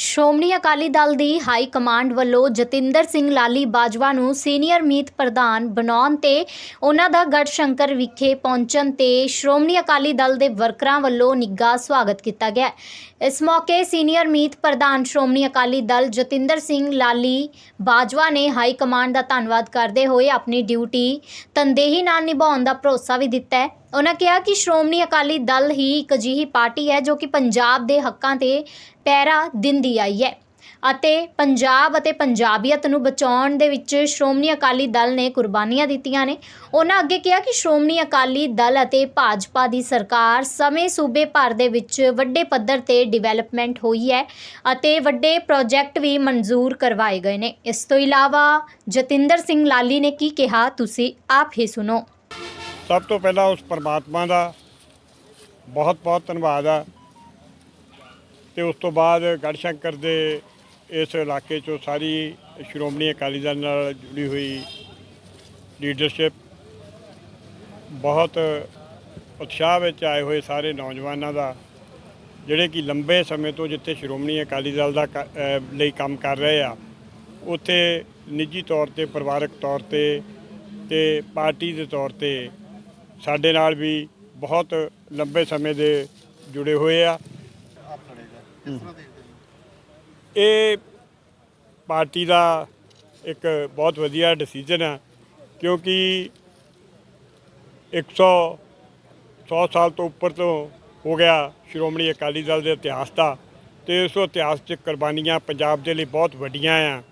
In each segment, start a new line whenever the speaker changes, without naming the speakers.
ਸ਼੍ਰੋਮਣੀ ਅਕਾਲੀ ਦਲ ਦੀ high command ਵੱਲੋਂ ਜਤਿੰਦਰ ਸਿੰਘ ਲਾਲੀ ਬਾਜਵਾ ਨੂੰ ਸੀਨੀਅਰ ਮੀਤ ਪ੍ਰਧਾਨ ਬਣਾਉਣ ਤੇ ਉਹਨਾਂ ਦਾ ਗੜਸ਼ੰਕਰ ਵਿਖੇ ਪਹੁੰਚਣ ਤੇ ਸ਼੍ਰੋਮਣੀ ਅਕਾਲੀ ਦਲ ਦੇ ਵਰਕਰਾਂ ਵੱਲੋਂ ਨਿੱਘਾ ਸਵਾਗਤ ਕੀਤਾ ਗਿਆ। ਇਸ ਮੌਕੇ ਸੀਨੀਅਰ ਮੀਤ ਪ੍ਰਧਾਨ ਸ਼੍ਰੋਮਣੀ ਅਕਾਲੀ ਦਲ ਜਤਿੰਦਰ ਸਿੰਘ ਲਾਲੀ ਬਾਜਵਾ ਨੇ ਹਾਈ ਕਮਾਂਡ ਦਾ ਧੰਨਵਾਦ ਕਰਦੇ ਹੋਏ ਆਪਣੀ ਡਿਊਟੀ ਤਨਦੇਹੀ ਨਾਲ ਨਿਭਾਉਣ ਦਾ ਭਰੋਸਾ ਵੀ ਦਿੱਤਾ ਹੈ। ਉਹਨਾਂ ਕਿਹਾ ਕਿ ਸ਼੍ਰੋਮਣੀ ਅਕਾਲੀ ਦਲ ਹੀ ਇੱਕ ਅਜਿਹੀ ਪਾਰਟੀ ਹੈ ਜੋ ਕਿ ਪੰਜਾਬ ਦੇ ਹੱਕਾਂ ਤੇ ਪਹਿਰਾ ਦਿੰਦੀ ਆਈ ਹੈ ਅਤੇ ਪੰਜਾਬ ਅਤੇ ਪੰਜਾਬੀਅਤ ਨੂੰ ਬਚਾਉਣ ਦੇ ਵਿੱਚ ਸ਼੍ਰੋਮਣੀ ਅਕਾਲੀ ਦਲ ਨੇ ਕੁਰਬਾਨੀਆਂ ਦਿੱਤੀਆਂ ਨੇ। ਉਹਨਾਂ ਅੱਗੇ ਕਿਹਾ ਕਿ ਸ਼੍ਰੋਮਣੀ ਅਕਾਲੀ ਦਲ ਅਤੇ ਭਾਜਪਾ ਦੀ ਸਰਕਾਰ ਸਮੇਂ ਸੂਬੇ ਭਰ ਦੇ ਵਿੱਚ ਵੱਡੇ ਪੱਧਰ ਤੇ ਡਿਵੈਲਪਮੈਂਟ ਹੋਈ ਹੈ ਅਤੇ ਵੱਡੇ ਪ੍ਰੋਜੈਕਟ ਵੀ ਮਨਜ਼ੂਰ ਕਰਵਾਏ ਗਏ ਨੇ। ਇਸ ਤੋਂ ਇਲਾਵਾ ਜਤਿੰਦਰ ਸਿੰਘ ਲਾਲੀ ਨੇ ਕੀ ਕਿਹਾ, ਤੁਸੀਂ ਆਪ ਹੀ ਸੁਣੋ।
ਸਭ ਤੋਂ ਪਹਿਲਾਂ ਉਸ ਪਰਮਾਤਮਾ ਦਾ ਬਹੁਤ ਬਹੁਤ ਧੰਨਵਾਦ ਆ। ਤੇ ਉਸ ਤੋਂ ਬਾਅਦ ਗੜਸ਼ੰਕਰ ਦੇ ਇਸ ਇਲਾਕੇ ਚੋਂ ਸਾਰੀ ਸ਼੍ਰੋਮਣੀ ਅਕਾਲੀ ਦਲ ਨਾਲ ਜੁੜੀ ਹੋਈ ਲੀਡਰਸ਼ਿਪ ਬਹੁਤ ਉਤਸ਼ਾਹ ਵਿੱਚ ਆਏ ਹੋਏ ਸਾਰੇ ਨੌਜਵਾਨਾਂ ਦਾ, ਜਿਹੜੇ ਕਿ ਲੰਬੇ ਸਮੇਂ ਤੋਂ ਜਿੱਥੇ ਸ਼੍ਰੋਮਣੀ ਅਕਾਲੀ ਦਲ ਦਾ ਕ- ਲਈ ਕੰਮ ਕਰ ਰਹੇ ਆ, ਉੱਥੇ ਨਿੱਜੀ ਤੌਰ ਤੇ, ਪਰਿਵਾਰਕ ਤੌਰ ਤੇ ਤੇ ਪਾਰਟੀ ਦੇ ਤੌਰ ਤੇ ਸਾਡੇ ਨਾਲ ਵੀ ਬਹੁਤ ਲੰਬੇ ਸਮੇਂ ਦੇ ਜੁੜੇ ਹੋਏ ਆ। ਇਹ ਪਾਰਟੀ ਦਾ ਇੱਕ ਬਹੁਤ ਵਧੀਆ ਡਿਸੀਜਨ ਆ, ਕਿਉਂਕਿ 100 100 ਸਾਲ ਤੋਂ ਉੱਪਰ ਤੋਂ ਹੋ ਗਿਆ ਸ਼੍ਰੋਮਣੀ ਅਕਾਲੀ ਦਲ ਦੇ ਇਤਿਹਾਸ ਦਾ ਤੇ ਉਸ ਇਤਿਹਾਸ 'ਚ ਕੁਰਬਾਨੀਆਂ ਪੰਜਾਬ ਦੇ ਲਈ ਬਹੁਤ ਵੱਡੀਆਂ ਆ।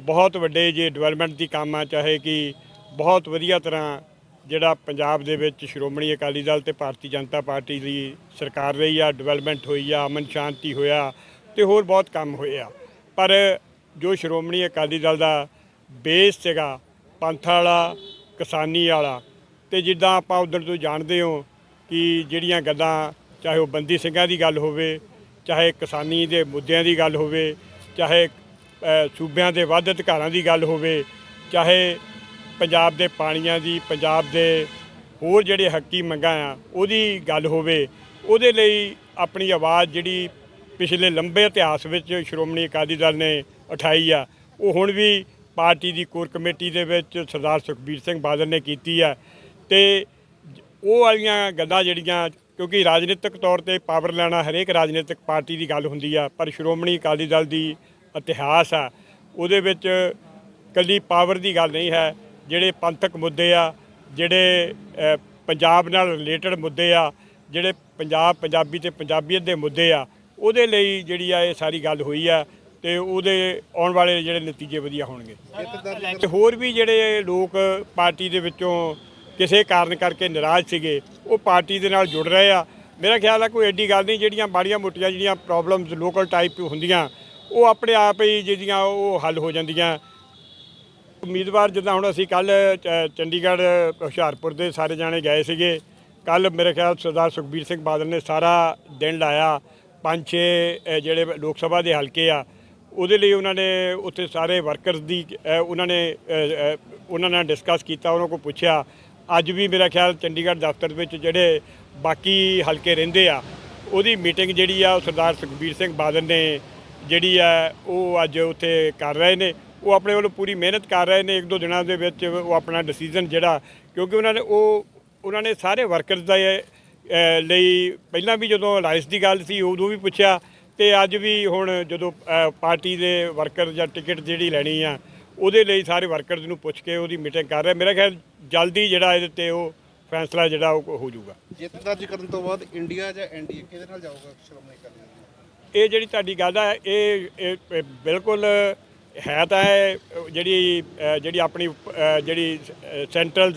ਬਹੁਤ ਵੱਡੇ ਜੇ ਡਿਵੈਲਪਮੈਂਟ ਦੀ ਕੰਮ ਆ, ਚਾਹੇ ਕਿ ਬਹੁਤ ਵਧੀਆ ਤਰ੍ਹਾਂ ਜਿਹੜਾ ਪੰਜਾਬ ਦੇ ਵਿੱਚ ਸ਼੍ਰੋਮਣੀ ਅਕਾਲੀ ਦਲ ਤੇ ਭਾਰਤੀ ਜਨਤਾ ਪਾਰਟੀ ਦੀ ਸਰਕਾਰ ਰਹੀ ਆ ਡਿਵੈਲਪਮੈਂਟ ਹੋਈ ਆ, ਅਮਨ ਸ਼ਾਂਤੀ ਹੋਇਆ ਤੇ ਹੋਰ ਬਹੁਤ ਕੰਮ ਹੋਏ ਆ। ਪਰ ਜੋ ਸ਼੍ਰੋਮਣੀ ਅਕਾਲੀ ਦਲ ਦਾ ਬੇਸ ਸੀਗਾ, ਪੰਥ ਵਾਲਾ, ਕਿਸਾਨੀ ਵਾਲਾ ਤੇ ਜਿੱਦਾਂ ਆਪਾਂ ਉਧਰ ਤੋਂ ਜਾਣਦੇ ਹੋ ਕਿ ਜਿਹੜੀਆਂ ਗੱਲਾਂ ਚਾਹੇ ਉਹ ਬੰਦੀ ਸਿੰਘਾਂ ਦੀ ਗੱਲ ਹੋਵੇ, ਚਾਹੇ ਕਿਸਾਨੀ ਦੇ ਮੁੱਦਿਆਂ ਦੀ ਗੱਲ ਹੋਵੇ, ਚਾਹੇ ਸੂਬਿਆਂ ਦੇ ਵੱਧ ਅਧਿਕਾਰਾਂ ਦੀ ਗੱਲ ਹੋਵੇ, ਚਾਹੇ ਪੰਜਾਬ ਦੇ ਪਾਣੀਆਂ ਦੀ, ਪੰਜਾਬ ਦੇ ਹੋਰ ਜਿਹੜੇ ਹੱਕੀ ਮੰਗਾਂ ਆ, ਉਹਦੀ ਗੱਲ ਹੋਵੇ, ਉਹਦੇ ਲਈ ਆਪਣੀ ਆਵਾਜ਼ ਜਿਹੜੀ ਪਿਛਲੇ ਲੰਬੇ ਇਤਿਹਾਸ ਵਿੱਚ ਸ਼੍ਰੋਮਣੀ ਅਕਾਲੀ ਦਲ ਨੇ ਉਠਾਈ ਆ, ਉਹ ਹੁਣ ਵੀ ਪਾਰਟੀ ਦੀ ਕੋਰ ਕਮੇਟੀ ਦੇ ਵਿੱਚ ਸਰਦਾਰ ਸੁਖਬੀਰ ਸਿੰਘ ਬਾਦਲ ਨੇ ਕੀਤੀ ਆ ਤੇ ਉਹ ਵਾਲੀਆਂ ਗੱਲਾਂ ਜਿਹੜੀਆਂ, ਕਿਉਂਕਿ ਰਾਜਨੀਤਿਕ ਤੌਰ ਤੇ ਪਾਵਰ ਲੈਣਾ ਹਰੇਕ ਰਾਜਨੀਤਿਕ ਪਾਰਟੀ ਦੀ ਗੱਲ ਹੁੰਦੀ ਆ, ਪਰ ਸ਼੍ਰੋਮਣੀ ਅਕਾਲੀ ਦਲ ਦੀ ਇਤਿਹਾਸ ਆ, ਉਹਦੇ ਵਿੱਚ ਕੱਲੀ ਪਾਵਰ ਦੀ ਗੱਲ ਨਹੀਂ ਹੈ ਜਿਹੜੇ ਪੰਥਕ ਮੁੱਦੇ ਆ, ਜਿਹੜੇ ਪੰਜਾਬ ਨਾਲ ਰਿਲੇਟਡ ਮੁੱਦੇ ਆ, ਜਿਹੜੇ ਪੰਜਾਬ, ਪੰਜਾਬੀ ਤੇ ਪੰਜਾਬੀਅਤ ਦੇ ਮੁੱਦੇ ਆ, ਉਹਦੇ ਲਈ ਜਿਹੜੀ ਆ ਇਹ ਸਾਰੀ ਗੱਲ ਹੋਈ ਆ ਤੇ ਉਹਦੇ ਆਉਣ ਵਾਲੇ ਜਿਹੜੇ ਨਤੀਜੇ ਵਧੀਆ ਹੋਣਗੇ। ਤੇ ਹੋਰ ਵੀ ਜਿਹੜੇ ਲੋਕ ਪਾਰਟੀ ਦੇ ਵਿੱਚੋਂ ਕਿਸੇ ਕਾਰਨ ਕਰਕੇ ਨਾਰਾਜ਼ ਸੀਗੇ, ਉਹ ਪਾਰਟੀ ਦੇ ਨਾਲ ਜੁੜ ਰਹੇ ਆ। ਮੇਰਾ ਖਿਆਲ ਆ ਕੋਈ ਐਡੀ ਗੱਲ ਨਹੀਂ, ਜਿਹੜੀਆਂ ਬਾੜੀਆਂ ਮੋਟੀਆਂ ਜਿਹੜੀਆਂ ਪ੍ਰੋਬਲਮਸ ਲੋਕਲ ਟਾਈਪ ਹੁੰਦੀਆਂ, ਉਹ ਆਪਣੇ ਆਪ ਹੀ ਜਿਹੜੀਆਂ ਉਹ ਹੱਲ ਹੋ ਜਾਂਦੀਆਂ। ਉਮੀਦਵਾਰ ਜਿੱਦਾਂ ਹੁਣ ਅਸੀਂ ਕੱਲ ਚੰਡੀਗੜ੍ਹ, ਹੁਸ਼ਿਆਰਪੁਰ ਦੇ ਸਾਰੇ ਜਾਣੇ ਗਏ ਸੀਗੇ। ਕੱਲ ਮੇਰੇ ਖਿਆਲ ਸਰਦਾਰ ਸੁਖਬੀਰ ਸਿੰਘ ਬਾਦਲ ਨੇ ਸਾਰਾ ਦਿਨ ਲਾਇਆ। ਪੰਜ ਛੇ ਜਿਹੜੇ ਲੋਕ ਸਭਾ ਦੇ ਹਲਕੇ ਆ, ਉਹਦੇ ਲਈ ਉਹਨਾਂ ਨੇ ਉੱਥੇ ਸਾਰੇ ਵਰਕਰਸ ਦੀ ਉਹਨਾਂ ਨੇ ਉਹਨਾਂ ਨਾਲ ਡਿਸਕਸ ਕੀਤਾ, ਉਹਨਾਂ ਕੋਲ ਪੁੱਛਿਆ। ਅੱਜ ਵੀ ਮੇਰਾ ਖਿਆਲ ਚੰਡੀਗੜ੍ਹ ਦਫ਼ਤਰ ਵਿੱਚ ਜਿਹੜੇ ਬਾਕੀ ਹਲਕੇ ਰਹਿੰਦੇ ਆ, ਉਹਦੀ ਮੀਟਿੰਗ ਜਿਹੜੀ ਆ ਉਹ ਸਰਦਾਰ ਸੁਖਬੀਰ ਸਿੰਘ ਬਾਦਲ ਨੇ ਜਿਹੜੀ ਆ, ਉਹ ਅੱਜ ਉੱਥੇ ਕਰ ਰਹੇ ਨੇ। ਉਹ ਆਪਣੇ ਵੱਲੋਂ ਪੂਰੀ ਮਿਹਨਤ ਕਰ ਰਹੇ ਨੇ ਇੱਕ ਦੋ ਦਿਨਾਂ ਦੇ ਵਿੱਚ ਉਹ ਆਪਣਾ ਡਿਸੀਜਨ ਜਿਹੜਾ ਕਿਉਂਕਿ ਉਹਨਾਂ ਨੇ ਉਹ ਉਹਨਾਂ ਨੇ ਸਾਰੇ ਵਰਕਰਸ ਦਾ ਲਈ ਪਹਿਲਾਂ ਵੀ ਜਦੋਂ ਅਲਾਈਸ ਦੀ ਗੱਲ ਸੀ ਉਦੋਂ ਵੀ ਪੁੱਛਿਆ ਤੇ ਅੱਜ ਵੀ ਹੁਣ ਜਦੋਂ ਪਾਰਟੀ ਦੇ ਵਰਕਰ ਜਾਂ ਟਿਕਟ ਜਿਹੜੀ ਲੈਣੀ ਆ ਉਹਦੇ ਲਈ ਸਾਰੇ ਵਰਕਰਸ ਨੂੰ ਪੁੱਛ ਕੇ ਉਹਦੀ ਮੀਟਿੰਗ ਕਰ ਰਹੇ ਮੇਰਾ ਖਿਆਲ ਜਲਦੀ ਜਿਹੜਾ ਇਹਦੇ ਤੇ ਉਹ ਫੈਸਲਾ ਜਿਹੜਾ ਉਹ ਹੋ ਜਾਊਗਾ।
ਜਿੱਤ ਦਰਜ ਕਰਨ ਤੋਂ ਬਾਅਦ ਇੰਡੀਆ ਜਾਂ ਐਨਡੀਏ ਕਿਹਦੇ ਨਾਲ ਜਾਊਗਾ ਸ਼੍ਰੋਮਣੀ ਅਕਾਲੀ
ਇਹ ਜਿਹੜੀ ਤੁਹਾਡੀ ਗੱਲ ਆ ਇਹ ਬਿਲਕੁਲ ਹੈ ਤਾਂ ਇਹ ਜਿਹੜੀ ਜਿਹੜੀ ਆਪਣੀ ਜਿਹੜੀ ਸੈਂਟਰਲ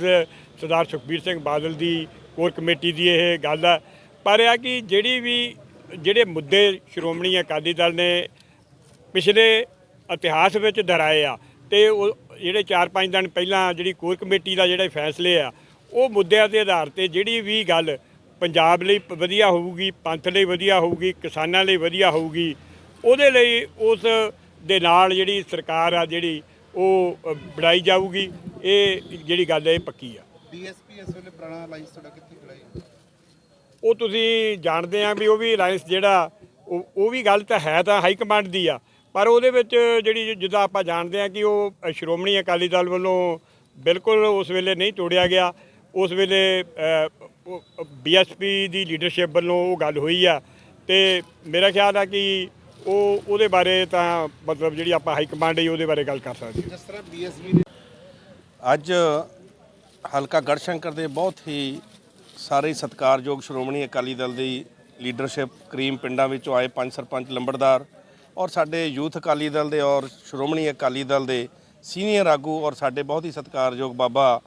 ਸਰਦਾਰ ਸੁਖਬੀਰ ਸਿੰਘ ਬਾਦਲ ਦੀ ਕੋਰ ਕਮੇਟੀ ਦੀ ਇਹ ਗੱਲ ਆ। ਪਰ ਇਹ ਆ ਕਿ ਜਿਹੜੀ ਵੀ, ਜਿਹੜੇ ਮੁੱਦੇ ਸ਼੍ਰੋਮਣੀ ਅਕਾਲੀ ਦਲ ਨੇ ਪਿਛਲੇ ਇਤਿਹਾਸ ਵਿੱਚ ਦਰਾਏ ਆ ਤੇ ਉਹ ਜਿਹੜੇ 4-5 ਦਿਨ ਪਹਿਲਾਂ ਜਿਹੜੀ ਕੋਰ ਕਮੇਟੀ ਦਾ ਜਿਹੜੇ ਫੈਸਲੇ ਆ, ਉਹ ਮੁੱਦਿਆਂ ਦੇ ਆਧਾਰ ਤੇ ਜਿਹੜੀ ਵੀ ਗੱਲ ਪੰਜਾਬ ਲਈ ਪ- ਵਧੀਆ ਹੋਊਗੀ, ਪੰਥ ਲਈ ਵਧੀਆ ਹੋਊਗੀ, ਕਿਸਾਨਾਂ ਲਈ ਵਧੀਆ ਹੋਊਗੀ, ਉਹਦੇ ਲਈ ਉਸ ਦੇ ਨਾਲ ਜਿਹੜੀ ਸਰਕਾਰ ਆ ਜਿਹੜੀ ਉਹ ਬਣਾਈ ਜਾਊਗੀ ਇਹ ਜਿਹੜੀ ਗੱਲ ਹੈ ਇਹ ਪੱਕੀ ਆ।
ਬੀਐਸਪੀ ਇਸ ਵੇਲੇ ਪੁਰਾਣਾ ਅਲਾਈਅੰਸ ਤੁਹਾਡਾ ਕਿੱਥੇ ਖੜਾ ਹੈ?
ਉਹ ਤੁਸੀਂ ਜਾਣਦੇ ਆ ਵੀ ਉਹ ਵੀ ਅਲਾਈਅੰਸ ਜਿਹੜਾ ਉਹ ਉਹ ਵੀ ਗੱਲ ਤਾਂ ਹੈ ਤਾਂ ਹਾਈ ਕਮਾਂਡ ਦੀ ਆ ਪਰ ਉਹਦੇ ਵਿੱਚ ਜਿਹੜੀ ਜਿੱਦਾਂ ਆਪਾਂ ਜਾਣਦੇ ਆ ਕਿ ਉਹ ਸ਼੍ਰੋਮਣੀ ਅਕਾਲੀ ਦਲ ਵੱਲੋਂ ਬਿਲਕੁਲ ਉਸ ਵੇਲੇ ਨਹੀਂ ਤੋੜਿਆ ਗਿਆ। ਉਸ ਵੇਲੇ ਬੀਐਸਪੀ ਦੀ ਲੀਡਰਸ਼ਿਪ ਵੱਲੋਂ ਉਹ ਗੱਲ ਹੋਈ ਆ। ਤੇ ਮੇਰਾ ਖਿਆਲ ਆ ਕਿ ਉਹ ਉਹਦੇ ਬਾਰੇ ਤਾਂ ਮਤਲਬ ਜਿਹੜੀ ਆਪਾਂ ਹਾਈ ਕਮਾਂਡ ਹੈ ਉਹਦੇ ਬਾਰੇ ਗੱਲ ਕਰ ਸਕਦੇ ਹਾਂ।
ਜਿਸ ਤਰ੍ਹਾਂ ਬੀਐਸਪੀ ਨੇ
ਅੱਜ ਹਲਕਾ ਗੜਸ਼ੰਕਰ ਦੇ ਬਹੁਤ ਹੀ ਸਾਰੇ ਸਤਿਕਾਰਯੋਗ ਸ਼੍ਰੋਮਣੀ ਅਕਾਲੀ ਦਲ ਦੀ ਲੀਡਰਸ਼ਿਪ ਕਰੀਮ ਪਿੰਡਾਂ ਵਿੱਚੋਂ ਆਏ ਪੰਜ ਸਰਪੰਚ ਲੰਬੜਦਾਰ ਔਰ ਸਾਡੇ ਯੂਥ ਅਕਾਲੀ ਦਲ ਦੇ ਔਰ ਸ਼੍ਰੋਮਣੀ ਅਕਾਲੀ ਦਲ ਦੇ ਸੀਨੀਅਰ ਆਗੂ ਔਰ ਸਾਡੇ ਬਹੁਤ ਹੀ ਸਤਿਕਾਰਯੋਗ ਬਾਬਾ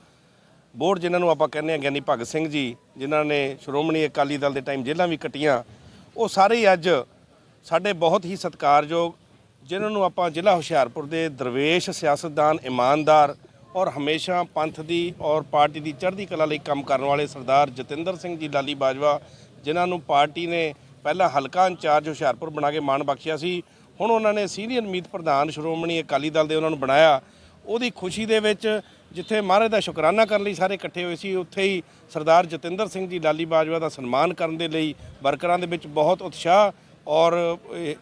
ਬੋਰਡ ਜਿਨ੍ਹਾਂ ਨੂੰ ਆਪਾਂ ਕਹਿੰਦੇ ਆ ਗਿਆਨੀ ਭਗਤ ਸਿੰਘ ਜੀ ਜਿਨ੍ਹਾਂ ਨੇ ਸ਼੍ਰੋਮਣੀ ਅਕਾਲੀ ਦਲ ਦੇ ਟਾਈਮ ਜੇਲ੍ਹਾਂ ਵੀ ਕੱਟੀਆਂ ਉਹ ਸਾਰੇ ਹੀ ਅੱਜ ਸਾਡੇ ਬਹੁਤ ਹੀ ਸਤਿਕਾਰਯੋਗ, ਜਿਨ੍ਹਾਂ ਨੂੰ ਆਪਾਂ ਜ਼ਿਲ੍ਹਾ ਹੁਸ਼ਿਆਰਪੁਰ ਦੇ ਦਰਵੇਸ਼ ਸਿਆਸਤਦਾਨ ਇਮਾਨਦਾਰ ਔਰ ਹਮੇਸ਼ਾ ਪੰਥ ਦੀ ਔਰ ਪਾਰਟੀ ਦੀ ਚੜ੍ਹਦੀ ਕਲਾ ਲਈ ਕੰਮ ਕਰਨ ਵਾਲੇ ਸਰਦਾਰ ਜਤਿੰਦਰ ਸਿੰਘ ਜੀ ਲਾਲੀ ਬਾਜਵਾ, ਜਿਨ੍ਹਾਂ ਨੂੰ ਪਾਰਟੀ ਨੇ ਪਹਿਲਾਂ ਹਲਕਾ ਇੰਚਾਰਜ ਹੁਸ਼ਿਆਰਪੁਰ ਬਣਾ ਕੇ ਮਾਣ ਬਖਸ਼ਿਆ ਸੀ, ਹੁਣ ਉਹਨਾਂ ਨੇ ਸੀਨੀਅਰ ਮੀਤ ਪ੍ਰਧਾਨ ਸ਼੍ਰੋਮਣੀ ਅਕਾਲੀ ਦਲ ਦੇ ਉਹਨਾਂ ਨੂੰ ਬਣਾਇਆ। ਉਹਦੀ ਖੁਸ਼ੀ ਦੇ ਵਿੱਚ ਜਿੱਥੇ ਮਹਾਰਾਜ ਦਾ ਸ਼ੁਕਰਾਨਾ ਕਰਨ ਲਈ ਸਾਰੇ ਇਕੱਠੇ ਹੋਏ ਸੀ, ਉੱਥੇ ਹੀ ਸਰਦਾਰ ਜਤਿੰਦਰ ਸਿੰਘ ਜੀ ਲਾਲੀ ਬਾਜਵਾ ਦਾ ਸਨਮਾਨ ਕਰਨ ਦੇ ਲਈ ਵਰਕਰਾਂ ਦੇ ਵਿੱਚ ਬਹੁਤ ਉਤਸ਼ਾਹ ਔਰ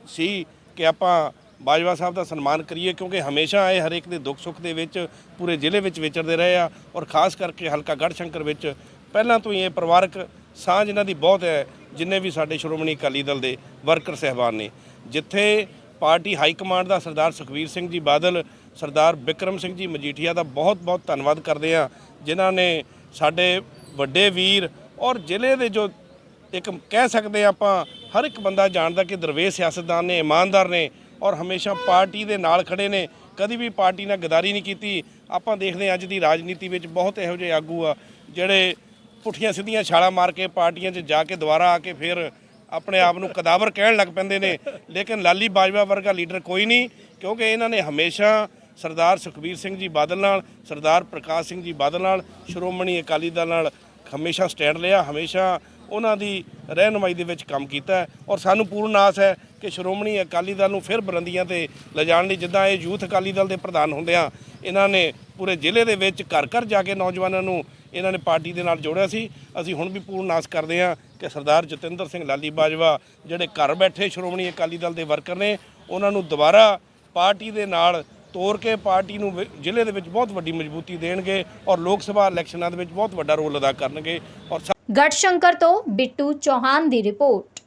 ਸੀ ਕਿ ਆਪਾਂ ਬਾਜਵਾ ਸਾਹਿਬ ਦਾ ਸਨਮਾਨ ਕਰੀਏ ਕਿਉਂਕਿ ਹਮੇਸ਼ਾ ਇਹ ਹਰੇਕ ਦੇ ਦੁੱਖ ਸੁੱਖ ਦੇ ਵਿੱਚ ਪੂਰੇ ਜ਼ਿਲ੍ਹੇ ਵਿੱਚ ਵਿਚਰਦੇ ਰਹੇ ਆ ਔਰ ਖਾਸ ਕਰਕੇ ਹਲਕਾ ਗੜਸ਼ੰਕਰ ਵਿੱਚ ਪਹਿਲਾਂ ਤੋਂ ਹੀ ਇਹ ਪਰਿਵਾਰਕ ਸਾਂਝ ਇਹਨਾਂ ਦੀ ਬਹੁਤ ਹੈ, ਜਿੰਨੇ ਵੀ ਸਾਡੇ ਸ਼੍ਰੋਮਣੀ ਅਕਾਲੀ ਦਲ ਦੇ ਵਰਕਰ ਸਹਿਬਾਨ ਨੇ। ਜਿੱਥੇ ਪਾਰਟੀ ਹਾਈ ਕਮਾਂਡ ਦਾ ਸਰਦਾਰ ਸੁਖਵੀਰ ਸਿੰਘ ਜੀ ਬਾਦਲ, ਸਰਦਾਰ ਵਿਕਰਮ ਸਿੰਘ ਜੀ ਮਜੀਠੀਆ ਦਾ ਬਹੁਤ ਬਹੁਤ ਧੰਨਵਾਦ ਕਰਦੇ ਆ ਜਿਨ੍ਹਾਂ ਨੇ ਸਾਡੇ ਵੱਡੇ ਵੀਰ ਔਰ ਜ਼ਿਲ੍ਹੇ ਦੇ ਜੋ ਇੱਕ ਕਹਿ ਸਕਦੇ ਹਾਂ ਆਪਾਂ ਹਰ ਇੱਕ ਬੰਦਾ ਜਾਣਦਾ ਕਿ ਦਰਵੇਸ਼ ਸਿਆਸਤਦਾਨ ਨੇ, ਇਮਾਨਦਾਰ ਨੇ ਔਰ ਹਮੇਸ਼ਾ ਪਾਰਟੀ ਦੇ ਨਾਲ ਖੜੇ ਨੇ। ਕਦੀ ਵੀ ਪਾਰਟੀ ਨਾਲ ਗਦਾਰੀ ਨਹੀਂ ਕੀਤੀ। ਆਪਾਂ ਦੇਖਦੇ ਹਾਂ ਅੱਜ ਦੀ ਰਾਜਨੀਤੀ ਵਿੱਚ ਬਹੁਤ ਇਹੋ ਜਿਹੇ ਆਗੂ ਆ, ਜਿਹੜੇ ਪੁੱਠੀਆਂ ਸਿੱਧੀਆਂ ਛਾਲਾਂ ਮਾਰ ਕੇ ਪਾਰਟੀਆਂ 'ਚ ਜਾ ਕੇ ਦੁਬਾਰਾ ਆ ਕੇ ਫਿਰ ਆਪਣੇ ਆਪ ਨੂੰ ਕਦਾਵਰ ਕਹਿਣ ਲੱਗ ਪੈਂਦੇ ਨੇ। ਲੇਕਿਨ ਲਾਲੀ ਬਾਜਵਾ ਵਰਗਾ ਲੀਡਰ ਕੋਈ ਨਹੀਂ, ਕਿਉਂਕਿ ਇਹਨਾਂ ਨੇ ਹਮੇਸ਼ਾ ਸਰਦਾਰ ਸੁਖਬੀਰ ਸਿੰਘ ਜੀ ਬਾਦਲ ਨਾਲ, ਸਰਦਾਰ ਪ੍ਰਕਾਸ਼ ਸਿੰਘ ਜੀ ਬਾਦਲ ਨਾਲ, ਸ਼੍ਰੋਮਣੀ ਅਕਾਲੀ ਦਲ ਨਾਲ ਹਮੇਸ਼ਾ ਸਟੈਂਡ ਲਿਆ, ਹਮੇਸ਼ਾ ਉਹਨਾਂ ਦੀ ਰਹਿਨੁਮਾਈ ਦੇ ਵਿੱਚ ਕੰਮ ਕੀਤਾ ਔਰ ਸਾਨੂੰ ਪੂਰਨ ਆਸ ਹੈ ਕਿ ਸ਼੍ਰੋਮਣੀ ਅਕਾਲੀ ਦਲ ਨੂੰ ਫਿਰ ਬੁਲੰਦੀਆਂ ਤੇ ਲਿਜਾਣ ਲਈ, ਜਿੱਦਾਂ ਇਹ ਯੂਥ ਅਕਾਲੀ ਦਲ ਦੇ ਪ੍ਰਧਾਨ ਹੁੰਦੇ ਆ, ਇਹਨਾਂ ਨੇ ਪੂਰੇ ਜ਼ਿਲ੍ਹੇ ਦੇ ਵਿੱਚ ਘਰ ਘਰ ਜਾ ਕੇ ਨੌਜਵਾਨਾਂ ਨੂੰ ਇਹਨਾਂ ਨੇ ਪਾਰਟੀ ਦੇ ਨਾਲ ਜੋੜਿਆ ਸੀ। ਅਸੀਂ ਹੁਣ ਵੀ ਪੂਰਨ ਆਸ ਕਰਦੇ ਹਾਂ ਕਿ ਸਰਦਾਰ ਜਤਿੰਦਰ ਸਿੰਘ ਲਾਲੀ ਬਾਜਵਾ ਜਿਹੜੇ ਘਰ ਬੈਠੇ ਸ਼੍ਰੋਮਣੀ ਅਕਾਲੀ ਦਲ ਦੇ ਵਰਕਰ ਨੇ, ਉਹਨਾਂ ਨੂੰ ਦੁਬਾਰਾ ਪਾਰਟੀ ਦੇ ਨਾਲ ਤੋਰ ਕੇ ਪਾਰਟੀ ਨੂੰ ਵਿ- ਜ਼ਿਲ੍ਹੇ ਦੇ ਵਿੱਚ ਬਹੁਤ ਵੱਡੀ ਮਜ਼ਬੂਤੀ ਦੇਣਗੇ ਔਰ ਲੋਕ ਸਭਾ ਇਲੈਕਸ਼ਨਾਂ ਦੇ ਵਿੱਚ ਬਹੁਤ ਵੱਡਾ ਰੋਲ ਅਦਾ ਕਰਨਗੇ ਔਰ
ਗੜਸ਼ੰਕਰ ਤੋਂ ਬਿੱਟੂ ਚੌਹਾਨ ਦੀ ਰਿਪੋਰਟ।